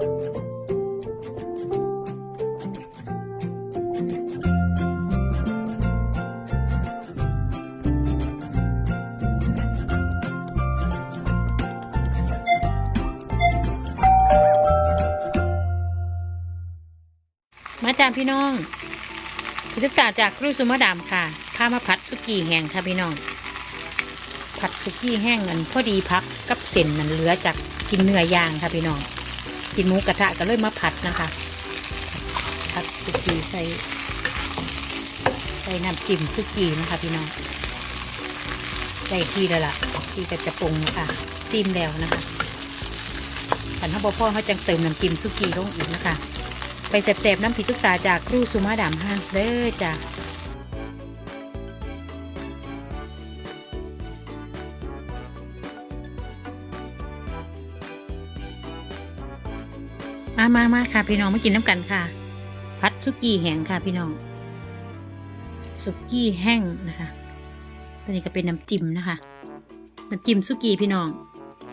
มาจากพี่น้องพิทึกตาจากครูสุมาดามค่ะพามาผัดสุกี้แห้งค่ะพี่น้อง ผัดสุกี้แห้งมันพอดีพักกับเส้นมันเหลือจากกินเนื้อย่างค่ะพี่น้อง กินหมูกระทะก็เลยมาผัดนะคะ ผัดสุกี้ใส่ใส่น้ำจิ้มสุกี้นะคะพี่น้องได้ที่แล้วล่ะ ที่ก็จะปรุงนะคะซีมแล้วนะคะขันถ้าพ่อเขาจังเติมน้ำจิ้มสุกี้ลงอีกนะคะ ไปแสบๆน้ำพริกทุกตาจากครูสุมาดามฮันส์เด้อจ้ะ มามามาค่ะ พี่น้องมากินน้ำกันค่ะ พัดสุกี้แห้งค่ะ พี่น้อง สุกี้แห้งนะคะตัวนี้ก็เป็นน้ำจิ้มนะคะ น้ำจิ้มสุกี้พี่น้อง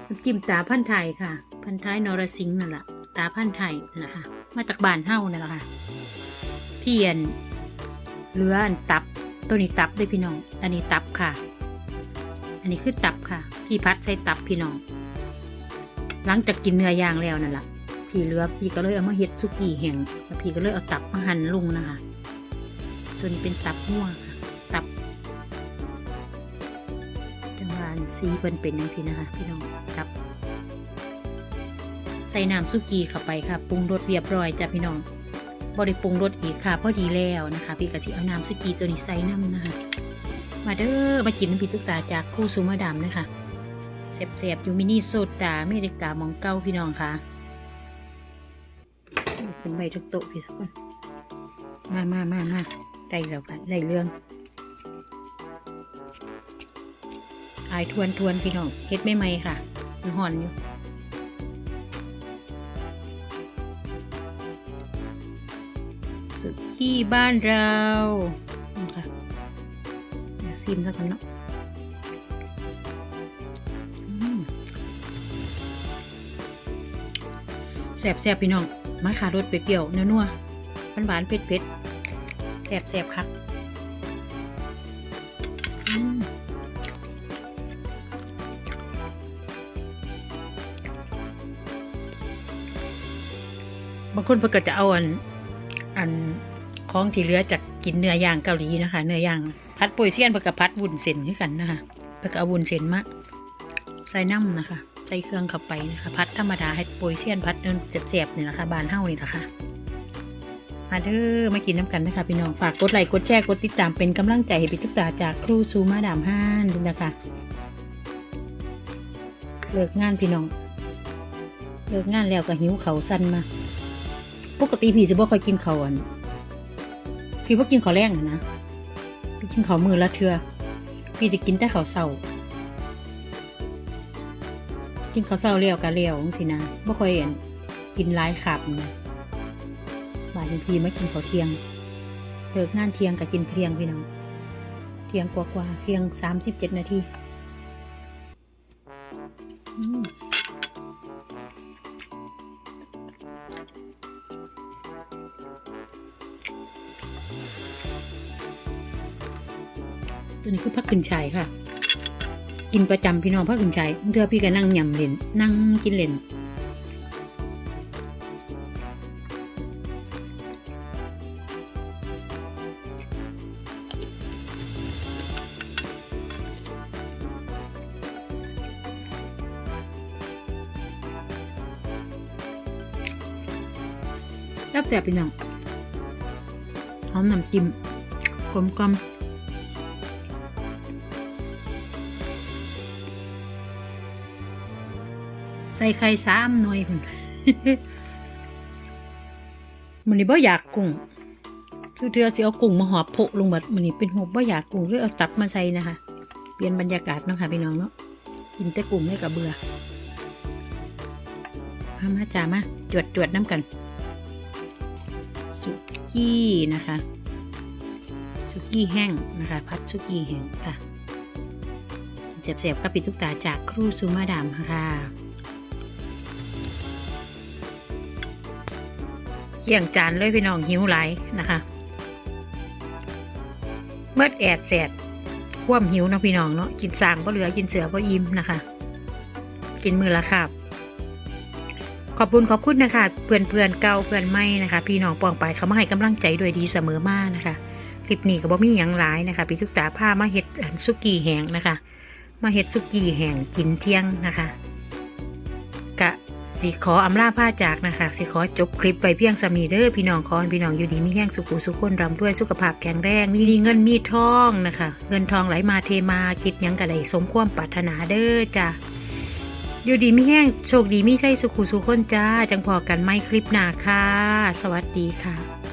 น้ำจิ้มตาพันไทยค่ะ พันธุ์ไทยนรสิงห์นั่นแหละตาพันไทยนะคะ มาจากบ้านเฮ้านั่นแหละค่ะ เพียนเรืออันตับ ตัวนี้ตับด้วยพี่น้อง อันนี้ตับค่ะ อันนี้คือตับค่ะ พี่พัดใส่ตับพี่น้อง หลังจากกินเนื้อย่างแล้วนั่นแหละ พี่เหลือพี่ก็เลยเอามาเฮ็ดสุกี้แห้งแล้วพี่ก็เลยเอาตับมาหั่นลงนะคะตัวนี้เป็นตับม่วงค่ะตับจังหวะอันสีเป็นเป็นอย่างที่นะคะพี่น้องตับ ใส่น้ำสุกี้เข้าไปค่ะปรุงรสเรียบร้อยจ้ะพี่น้องบริปรุงรสอีกค่ะพอดีแล้วนะคะ พี่กะสิเอาน้ำสุกี้ตัวนี้ใส่น้ำนะคะ มาเด้อมากินน้ำพริกตุ๊กตาจากคู่ซูมาดามนะคะเสบๆอยู่มินิโซดาเมริกามองเก้าพี่น้องค่ะ เป็นใบทุกโต๊ะพี่สักคนมามามามาได้แล้วค่ะได้เรื่องอายทวนทวนพี่น้องเฮ็ดไม่ไหมค่ะมันห่อนอยู่สุกี้บ้านเรานะคะซิมสักกันเนาะแสบแสบพี่น้อง มาขารสเปรี้ยวๆนัวๆหวานหวานๆเผ็ดเผ็ดๆแสบแสบครับบางคนเพิ่นก็จะเอาอันอันของที่เหลือจากกินเนื้อย่างเกาหลีนะคะ เนื้อย่างพัดโปรยเซียนเพื่อกับพัดวุ้นเส้นคือกันนะคะเพื่อกับเอาวุ้นเส้นมาใส่น้ำนะคะ ใส่เครื่องเข้าไปนะคะพัดธรรมดาให้โปรยเซียนพัดเดินเสียบๆนี่นะคะบานเฮ้านี่นะคะมาเด้อมากินน้ำกันนะคะพี่น้องฝากกดไลค์กดแชร์กดติดตามเป็นกำลังใจให้พี่ตุ๊กตาจากครูซูมาดามห้านด้วยนะคะ เลิกงานพี่น้อง เลิกงานแล้วก็หิวเขาสั้นมาปกติพี่จะบ่ค่อยกินเขาอันพี่บ่กินข้าแรงนะพี่กินข้ามือละเทือพี่จะกินแต่ข้าวเช้า กินข้าวเช้าเลี้ยวกะเลี้ยวจังซี่นะบ่ค่อยอันกินหลายขับนะบ่ายพี่ไม่กินข้าวเที่ยงเลิกงานเที่ยงก็กินเทียงพี่น้องเที่ยงกว่าๆเทียงสามสิบเจ็ดนาทีตัวนี้คือพักขึ้นชายค่ะ กินประจำพี่น้องพักขึ้นชายเดือพี่ก็นั่งยำเล่นนั่งกินเล่นรับแสบพี่น้องหอมน้ำจิ้มกลมกลอม ใส่ไข่สามหน่วยพุ่นมันนี่บ่อยากกุ้งคือเธอสิเอากุ้งมาหอบโพะลงบัดมันนี่เป็นหัวบ่อยากกุ้งหรือเอาตับมาใส่นะคะ เปลี่ยนบรรยากาศเนาะค่ะพี่น้องเนาะกินแต่กุ้งไม่กับเบื่อมามาจ้ามาจวดจวดน้ำกัน สุกี้นะคะ สุกี้แห้งนะคะ พัดสุกี้แห้งค่ะเสียบๆกับปิดทุกตาจากครูซูมาดามค่ะ เกี่ยงจานเลยพี่น้องหิวหลนะคะเมื่อแอดแสดความหิวนะพี่น้องเนาะกินสางก็เหลือกินเสือก็อิ่มนะคะ กินมือละครับ ขอบคุณขอบคุณนะคะ เพื่อนเพื่อนเก่าเพื่อนใหม่นะคะ พี่น้องปองไปายเขามาให้กำลังใจด้วยดีเสมอมากนะคะ คลิปนี้ก็บ่มีหยังหลายนะคะ พี่ทุกตาผ้ามาเฮ็ดสุกี้แห้งนะคะ มาเฮ็ดสุกี้แห้งกินเที่ยงนะคะกะ สิขออำลาผ้าจากนะคะสิขอจบคลิปไปเพียงสำนีเด้อพี่น้องขอให้พี่น้องอยู่ดีมีแห้งสุขุสุขคนรำด้วยสุขภาพแข็งแรงมีเงินมีทองนะคะ เงินทองไหลมาเทมาคิดยังกะไรสมความปรารถนาเด้อจ้ะอยู่ดีมีแห้งโชคดีมีใช่สุขุสุขคนจ้า จังพอกันไม่คลิปหนาค่ะ สวัสดีค่ะ